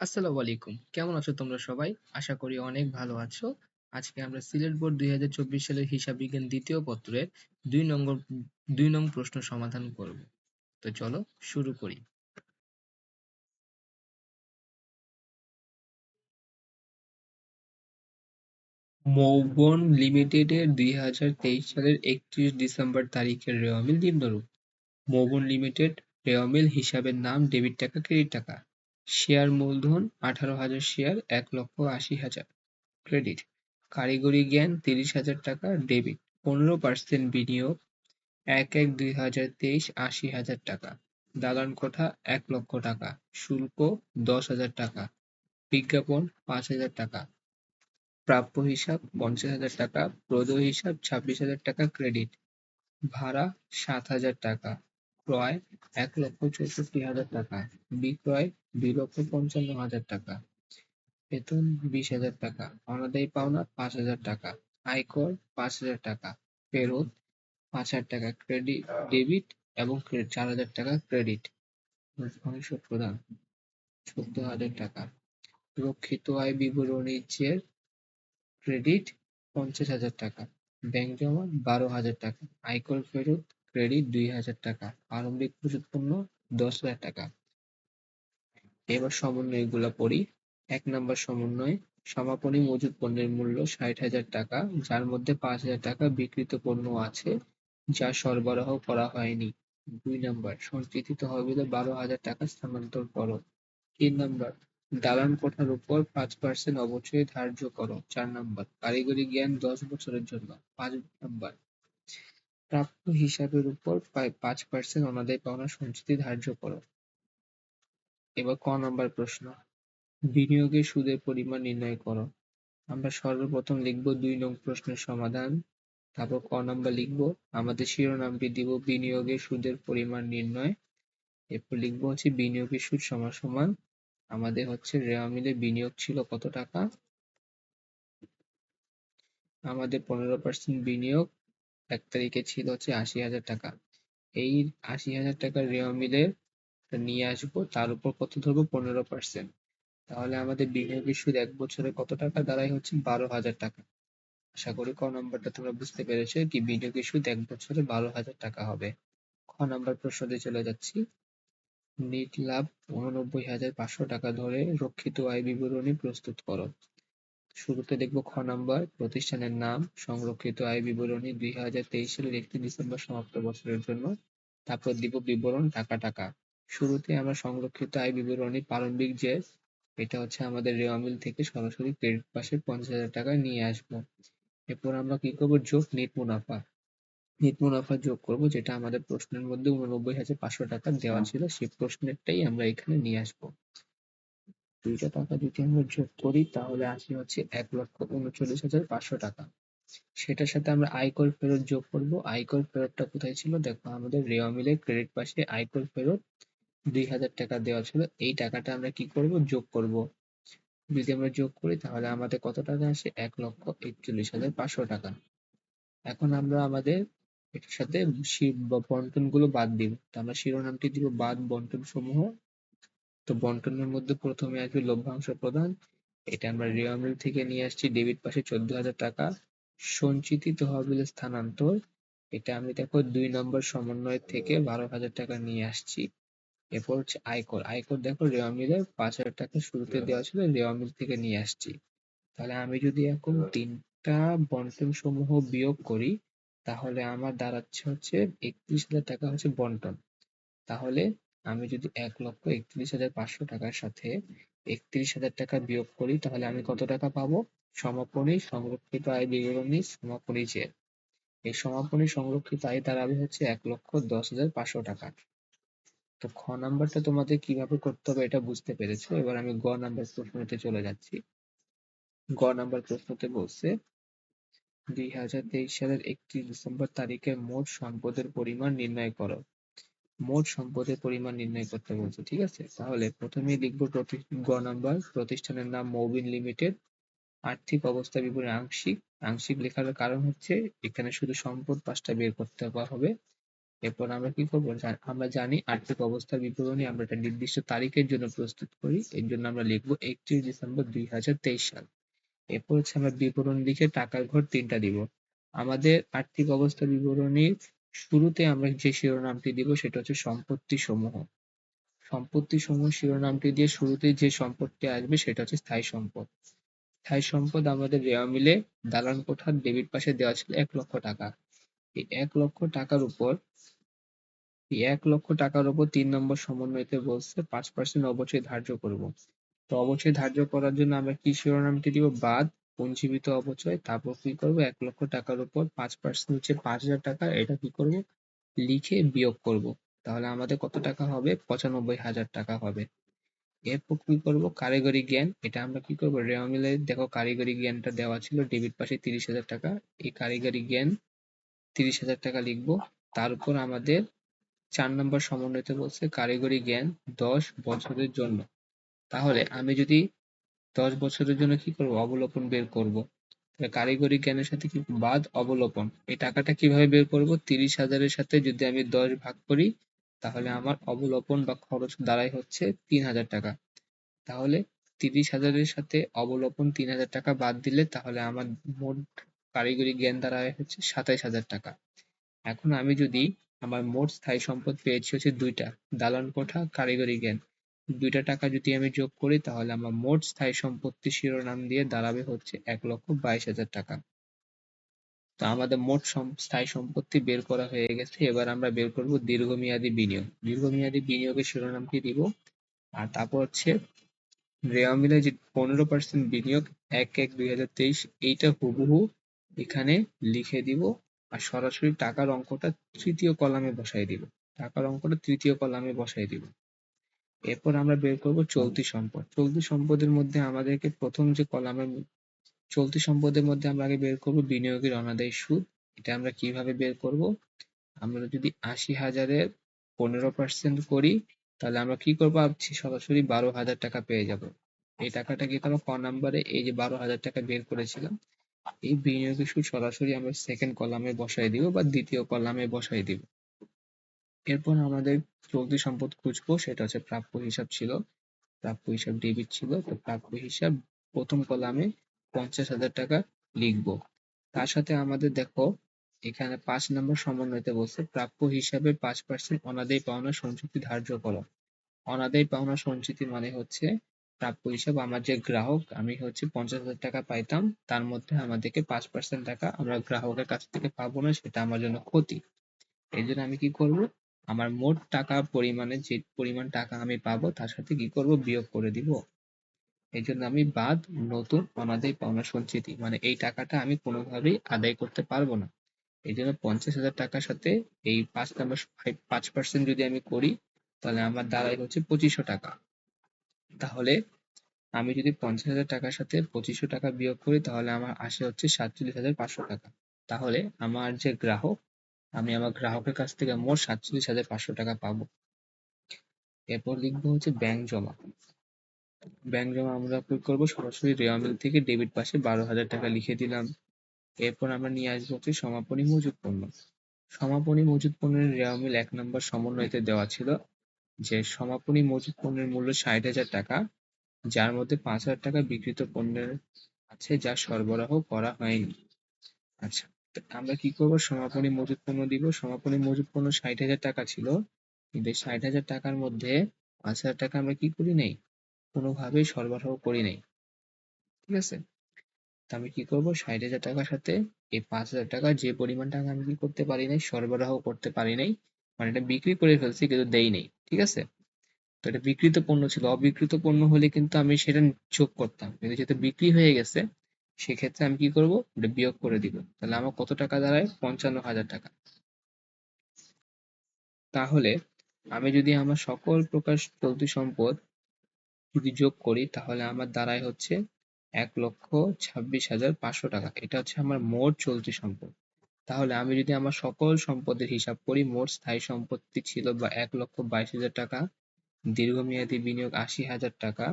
আসসালামু আলাইকুম। কেমন আছো তোমরা সবাই? আশা করি অনেক ভালো আছো। আজকে আমরা সিলেট বোর্ড দুই হাজার চব্বিশ সালের হিসাব বিজ্ঞান দ্বিতীয় পত্রের দুই নম্বর, দুই নং প্রশ্ন সমাধান করব। তো চলো শুরু করি। মৌবন লিমিটেডের দুই হাজার তেইশ সালের একত্রিশ ডিসেম্বর তারিখের রেওয়ামিল নিম্নরূপ মৌবন লিমিটেড রেওয়ামিল হিসাবের নাম, ডেবিট টাকা, ক্রেডিট টাকা। শেয়ার মূলধন আঠারো হাজার শেয়ার, এক লক্ষ আশি হাজার। ক্রেডিট, কারিগরি জ্ঞান তিরিশ হাজার টাকা, ডেবিট পনেরো পার্সেন্ট বিনিয়োগ, এক এক দুই হাজার তেইশ, আশি হাজার টাকা। দালান কোঠা, এক লক্ষ টাকা। শুল্ক, দশ হাজার টাকা। বিজ্ঞাপন, পাঁচ হাজার টাকা। প্রাপ্য হিসাব, পঞ্চাশ হাজার টাকা। প্রদেয় হিসাব, ছাব্বিশ হাজার টাকা ক্রেডিট। ভাড়া, সাত হাজার টাকা। ক্রয় এক লক্ষ চৌষট্টি হাজার টাকা, বিক্রয় দুই লক্ষ পঞ্চান্ন হাজার টাকা, বেতন বিশ হাজার টাকা, অনাদায়ী পাওনা পাঁচ হাজার টাকা, আয়কর পাঁচ হাজার টাকা, ফেরত পাঁচ হাজার টাকা ক্রেডিট ডেবিট এবং চার হাজার টাকা ক্রেডিট। প্রদান চোদ্দ হাজার টাকা। রক্ষিত আয় বিবরণীর ক্রেডিট পঞ্চাশ হাজার টাকা। ব্যাংক জমা বারো হাজার টাকা। আয়কর ফেরত ক্রেডিট দুই হাজার টাকা, আরম্ভিক মজুত পণ্য দশ হাজার টাকা। এবার সমন্বয় সমন্বয়গুলো পড়ি। এক নম্বর সমন্বয়, সমাপনী মজুত পণ্যের মূল্য ষাট হাজার টাকা, যার মধ্যে পাঁচ হাজার টাকা বিক্রিত পণ্য আছে, যা সরবরাহ করা হয়নি। দুই নম্বর সঞ্চিত তহবিলে বারো হাজার টাকা স্থানান্তর করো। তিন নম্বর, দালান কোঠার উপর পাঁচ পার্সেন্ট অবশ্যই ধার্য করো। চার নম্বর, কারিগরি জ্ঞান দশ বছরের জন্য। পাঁচ নম্বর প্রাপ্য হিসাবের উপর পাঁচ পার্সেন্ট অনাদায় পাওনা সঞ্চিতি ধার্য করো। এবার ক নম্বর প্রশ্ন। বিনিয়োগের সুদের পরিমাণ নির্ণয় করো। আমরা সর্বপ্রথম লিখব দুই নং প্রশ্নের সমাধান, তারপর ক নম্বর লিখব, আমাদের শিরোনামটি দিব বিনিয়োগের সুদের পরিমাণ নির্ণয়। এরপর লিখব হচ্ছে বিনিয়োগের সুদ সমান সমান, আমাদের হচ্ছে রেওয়া মিলে বিনিয়োগ ছিল কত টাকা? আমাদের পনেরো পার্সেন্ট বিনিয়োগ এক তারিখে ছিল হচ্ছে আশি হাজার টাকা। এই আশি হাজার টাকা রেওয়া মিলের নিয়ে আসব, তার উপর কত ধরবো? পনেরো পার্সেন্ট তাহলে আমাদের বিনিয়োগের সুদ এক বছরে কত টাকা? দাঁড়ায় হচ্ছে বারো হাজার টাকা। আশা করি ক নম্বরটা তোমরা বুঝতে পেরেছ কি বিনিয়োগের সুদ এক বছরে বারো হাজার টাকা হবে। খ নম্বর প্রশ্নতে চলে যাচ্ছি। নিট লাভ উননব্বই হাজার পাঁচশো টাকা ধরে রক্ষিত আয় বিবরণী প্রস্তুত করো। শুরুতে দেখব খ নাম্বার প্রতিষ্ঠানের নাম সংরক্ষিত আয় বিবরণী দুই হাজার তেইশ সালের একটি ডিসেম্বর সমাপ্ত বছরের জন্য। তারপর দিব বিবরণ টাকা টাকা। শুরুতে আমরা সংরক্ষিত আয় বিবরণী প্রারম্ভিক যে এটা হচ্ছে আমাদের রেওয়ামিল থেকে সরাসরি ক্রেডিট পাশে পঞ্চাশ হাজার টাকা নিয়ে আসব। এরপর আমরা কি করব? যোগ নেট মুনাফা। নেট মুনাফা যোগ করব যেটা আমাদের প্রশ্নের মধ্যে উননব্বই হাজার পাঁচশো টাকা দেওয়া ছিল। সেই প্রশ্নেরটাই আমরা এখানে নিয়ে আসব। দুইটা টাকা যদি আমরা যোগ করি, তাহলে আসে হচ্ছে এক লক্ষ উনচল্লিশ হাজার পাঁচশো টাকা। সেটার সাথে আমরা আয়কর ফেরত যোগ করব। আয়কর ফেরতটা কোথায় ছিল? দেখো, আমাদের রেওয়া মিলের ক্রেডিট পাশে আয়কর ফেরত দুই হাজার টাকা দেওয়া ছিল। এই টাকাটা আমরা কি করব? যোগ করব। যদি আমরা যোগ করি, তাহলে আমাদের কত টাকা আসে? এক লক্ষ একচল্লিশ হাজার পাঁচশো টাকা। এখন আমরা আমাদের এটার সাথে বন্টনগুলো বাদ দিব। তো আমরা শিরোনামটি দিব বাদ বন্টন সমূহ তো বন্টনের মধ্যে প্রথমে আসবে লভ্যাংশ প্রদান। এটা আমরা রেওয়া মিল থেকে নিয়ে আসছি, ডেবিট পাশে চোদ্দ হাজার টাকা। সঞ্চিত তহবিল স্থানান্তর। এটা আমি দেখো দুই নম্বর সমন্বয় থেকে বারো হাজার টাকা নিয়ে আসছি। এরপর হচ্ছে আয়কর। আয়কর দেখো রেওয়া মিলের পাঁচ হাজার টাকা শুরুতে দেওয়া ছিল রেওয়া মিল থেকে নিয়ে আসছি। তাহলে আমি যদি এখন তিনটা বন্টন সমূহ বিয়োগ করি, তাহলে আমার দাঁড়াচ্ছে হচ্ছে একত্রিশ হাজার টাকা হচ্ছে বন্টন। তাহলে আমি যদি এক লক্ষ একত্রিশ হাজার পাঁচশো টাকার সাথে একত্রিশ হাজার টাকা বিয়োগ করি, তাহলে আমি কত টাকা পাবো? সমাপনী সংরক্ষিত আয় বিবরণী সমাপনী যে এই সমাপনী সংরক্ষিত আয় তার দাঁড়াবে হচ্ছে এক লক্ষ দশ হাজার পাঁচশো টাকা। তো খ নাম্বারটা তোমাদের কীভাবে করতে হবে এটা বুঝতে পেরেছ? এবার আমি গ নাম্বার প্রশ্নতে চলে যাচ্ছি। গ নাম্বার প্রশ্নতে বলছে, দুই হাজার তেইশ সালের একত্রিশ ডিসেম্বর তারিখে মোট সম্পদের পরিমাণ নির্ণয় করো। মোট সম্পদের পরিমাণ নির্ণয় করতে বলছে, ঠিক আছে? তাহলে প্রথমেই লিখব গ নাম্বার, প্রতিষ্ঠানের নাম মৌবিন লিমিটেড, আর্থিক অবস্থা বিবরণী আংশিক আংশিক লেখার কারণ হচ্ছে এখানে শুধু সম্পদ পাঁচটা বের করতে হবে। এরপর আমরা কি করব? আমরা জানি আর্থিক অবস্থার বিবরণী আমরা একটা নির্দিষ্ট তারিখের জন্য প্রস্তুত করি, এর জন্য আমরা লিখব একত্রিশ ডিসেম্বর দুই হাজার তেইশ সাল। এরপর হচ্ছে আমরা বিবরণ লিখে টাকার ঘর তিনটা দিব। আমাদের আর্থিক অবস্থা বিবরণীর শুরুতে আমরা যে শিরোনামটি দিব সেটা হচ্ছে সম্পত্তি সমূহ। সম্পত্তি সমূহ শিরোনামটি দিয়ে শুরুতে যে সম্পদটি আসবে সেটা হচ্ছে স্থায়ী সম্পদ। স্থায়ী সম্পদ আমাদের রেওয়া মিলে দালান কোঠার ডেবিট পাশে দেওয়া ছিল এক লক্ষ টাকা। এই এক লক্ষ টাকার উপর, এই এক লক্ষ টাকার উপর তিন নম্বর সমন্বয়তে বলছে পাঁচ পার্সেন্ট অবশ্যই ধার্য করব। তো অবশ্যই ধার্য করার জন্য আমরা কি শিরোনামটি দিব? বাদ পঞ্জীবিত অবচয় তারপর কি করব? এক লক্ষ টাকার উপর পাঁচ পার্সেন্ট হচ্ছে পাঁচ হাজার টাকা, এটা কি করব? লিখে বিয়োগ করব। তাহলে আমাদের কত টাকা হবে? পঁচানব্বই হাজার টাকা হবে। এরপর কি করব? কারিগরি জ্ঞান, এটা আমরা কি করব? রেওয়া মিলে দেখো কারিগরি জ্ঞানটা দেওয়া ছিল, ডেবিট পাশে তিরিশ হাজার টাকা। এই কারিগরি জ্ঞান তিরিশ হাজার টাকা লিখব। তার উপর আমাদের চার নম্বর সমন্বয়তে বলছে কারিগরি জ্ঞান দশ বছরের জন্য। তাহলে আমি যদি দশ বছরের জন্য কি করব? অবলোপন বের করব। কারিগরি জ্ঞানের সাথে কি বাদ? অবলোপন। এই টাকাটা কীভাবে বের করব? তিরিশ হাজারের সাথে যদি আমি দশ ভাগ করি, তাহলে আমার অবলোপন বা খরচ দাঁড়ায় হচ্ছে তিন হাজার টাকা। তাহলে তিরিশ হাজারের সাথে অবলোপন তিন হাজার টাকা বাদ দিলে তাহলে আমার মোট কারিগরি জ্ঞান দাঁড়ায় হচ্ছে সাতাইশ হাজার টাকা। এখন আমি যদি আমার মোট স্থায়ী সম্পদ পেয়েছি হচ্ছে দুইটা, দালান কোঠা, কারিগরি জ্ঞান। দুইটা টাকা যদি আমি যোগ করি, তাহলে আমার মোট স্থায়ী সম্পত্তি শিরোনাম দিয়ে দাঁড়াবে হচ্ছে এক লক্ষ বাইশ হাজার টাকা। তো আমাদের মোট স্থায়ী সম্পত্তি বের করা হয়ে গেছে। এবার আমরা বের করব দীর্ঘমেয়াদী বিনিয়োগ। দীর্ঘমেয়াদী বিনিয়োগের শিরোনামটি দিব? আর তারপর হচ্ছে রেওয়া মিলে যে পনেরো পার্সেন্ট বিনিয়োগ, এক এক দুই হাজার তেইশ, এইটা হুবহু এখানে লিখে দিব। আর সরাসরি টাকার অঙ্কটা তৃতীয় কলামে বসাই দিব। টাকার অঙ্কটা তৃতীয় কলামে বসাই দিব। এরপর আমরা বের করব চলতি সম্পদ। চলতি সম্পদের মধ্যে আমাদেরকে প্রথম যে কলামের চলতি সম্পদের মধ্যে আমরা আগে বের করব বিনিয়োগের অনাদায়ী সুদ। এটা আমরা কীভাবে বের করব? আমরা যদি আশি হাজারের পনেরো পার্সেন্ট করি, তাহলে আমরা কি করব? ভাবছি সরাসরি বারো হাজার টাকা পেয়ে যাব। এই টাকাটা কি করব? ক নাম্বারে এই যে বারো হাজার টাকা বের করেছিলাম, এই বিনিয়োগের সুদ সরাসরি আমরা সেকেন্ড কলামে বসাই দিব বা দ্বিতীয় কলামে বসাই দিব। এরপর আমাদের চলতি সম্পদ খুঁজবো, সেটা হচ্ছে প্রাপ্য হিসাব ছিল, প্রাপ্য হিসাব ডেবিট ছিল, তো প্রাপ্য হিসাব প্রথম কলামে পঞ্চাশ হাজার টাকা লিখব। তার সাথে আমাদের দেখো, এখানে পাঁচ নম্বর সমন্বয়তে বলছে, প্রাপ্য হিসাবে পাঁচ পার্সেন্ট অনাদায়ী পাওনা সঞ্চিতি ধার্য করো। অনাদায়ী পাওনা সঞ্চিতি মানে হচ্ছে প্রাপ্য হিসাব আমার যে গ্রাহক, আমি হচ্ছে পঞ্চাশ হাজার টাকা পাইতাম, তার মধ্যে আমাদেরকে পাঁচ পার্সেন্ট টাকা আমরা গ্রাহকের কাছ থেকে পাবো না, সেটা আমার জন্য ক্ষতি। এই জন্য আমি কি করব? আমার মোট টাকা পরিমাণে যে পরিমাণ টাকা আমি পাবো, তার সাথে কি করব? বিয়োগ করে দিব। এই জন্য আমি বাদ নতুন অনাদায়ী পাওনা সঞ্চিতি মানে এই টাকাটা আমি কোনোভাবেই আদায় করতে পারব না। এই জন্য পঞ্চাশ হাজার টাকার সাথে এই পাঁচ নাম্বার পাঁচ পার্সেন্ট যদি আমি করি, তাহলে আমার দাঁড়ায় হচ্ছে পঁচিশশো টাকা। তাহলে আমি যদি পঞ্চাশ হাজার টাকার সাথে পঁচিশশো টাকা বিয়োগ করি, তাহলে আমার আসে হচ্ছে সাতচল্লিশ হাজার পাঁচশো টাকা। তাহলে আমার যে গ্রাহক আমি আমার গ্রাহকের কাছ থেকে মোট সাতচল্লিশ হাজার পাঁচশো টাকা পাবো। এরপর লিখব হচ্ছে ব্যাংক জমা। ব্যাংক জমা আমরা কি করব সরাসরি রেওয়া মিল থেকে ডেবিট পাশে বারো হাজার টাকা লিখে দিলাম। এরপর আমরা নিয়ে আসব হচ্ছে সমাপনী মজুত পণ্য। সমাপনী মজুত পণ্যের রেওয়া মিল এক নম্বর সমন্বয়তে দেওয়া ছিল যে সমাপনী মজুত পণ্যের মূল্য ষাট হাজার টাকা, যার মধ্যে পাঁচ হাজার টাকা বিক্রিত পণ্যের আছে যা সরবরাহ করা হয়নি। আচ্ছা আমরা কি করব? সমাপনী মজুত পণ্য দিব। সমাপনী মজুত পণ্য ষাট হাজার টাকা ছিল। কিন্তু ষাট হাজার টাকার মধ্যে পাঁচ হাজার টাকা আমরা কি করি নাই? কোনোভাবেই সরবরাহ করি নাই। ঠিক আছে? আমি কি করব? ষাট হাজার টাকার সাথে এই পাঁচ হাজার টাকা যে পরিমাণ টাকা আমি কি করতে পারি নাই, সরবরাহ করতে পারি নাই মানে এটা বিক্রি করে ফেলছি কিন্তু দেই নাই। ঠিক আছে? তো এটা বিক্রিত পণ্য ছিল। অবিকৃত পণ্য হলে কিন্তু আমি সেটা যোগ করতাম। কিন্তু যেহেতু বিক্রি হয়ে গেছে সেক্ষেত্রে আমি কি করব? এটা বিয়োগ করে দিব। তাহলে আমার কত টাকা দাঁড়ায়? পঞ্চান্ন হাজার টাকা। তাহলে আমি যদি আমার সকল প্রকার চলতি সম্পদ যদি যোগ করি, তাহলে আমার দাঁড়ায় হচ্ছে এক লক্ষ ছাব্বিশ হাজার পাঁচশো টাকা। এটা হচ্ছে আমার মোট চলতি সম্পদ। তাহলে আমি যদি আমার সকল সম্পদের হিসাব করি, মোট স্থায়ী সম্পত্তি ছিল বা এক লক্ষ বাইশ হাজার টাকা, দীর্ঘমেয়াদী বিনিয়োগ আশি হাজার টাকা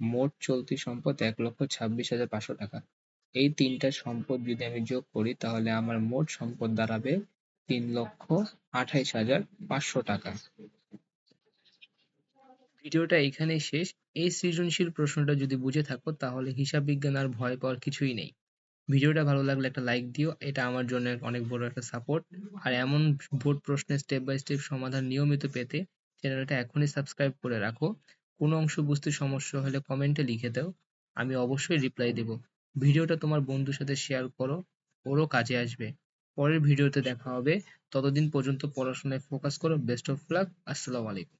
মোট চলতি সম্পদ এক লক্ষ ছাব্বিশ হাজার পাঁচশো টাকা। এই তিনটা সম্পদ যদি আমি যোগ করি, তাহলে আমার মোট সম্পদ দাঁড়াবে তিন লক্ষ আঠাইশ হাজার পাঁচশো টাকা। ভিডিওটা এখানে শেষ। এই সৃজনশীল প্রশ্নটা যদি বুঝে থাকো, তাহলে হিসাব বিজ্ঞান আর ভয় পাওয়ার কিছুই নেই। ভিডিওটা ভালো লাগলে একটা লাইক দিও, এটা আমার জন্য অনেক বড় একটা সাপোর্ট। আর এমন বোর্ড প্রশ্নের স্টেপ বাই স্টেপ সমাধান নিয়মিত পেতে চ্যানেলটা এখনই সাবস্ক্রাইব করে রাখো। কোনো অংশ বুঝতে সমস্যা হলে কমেন্টে লিখে দাও, আমি অবশ্যই রিপ্লাই দেব। ভিডিওটা তোমার বন্ধুর সাথে শেয়ার করো, ওরও কাজে আসবে। পরের ভিডিওতে দেখা হবে। ততদিন পর্যন্ত পড়াশোনায় ফোকাস করো বেস্ট অফ লাক আসসালামু আলাইকুম।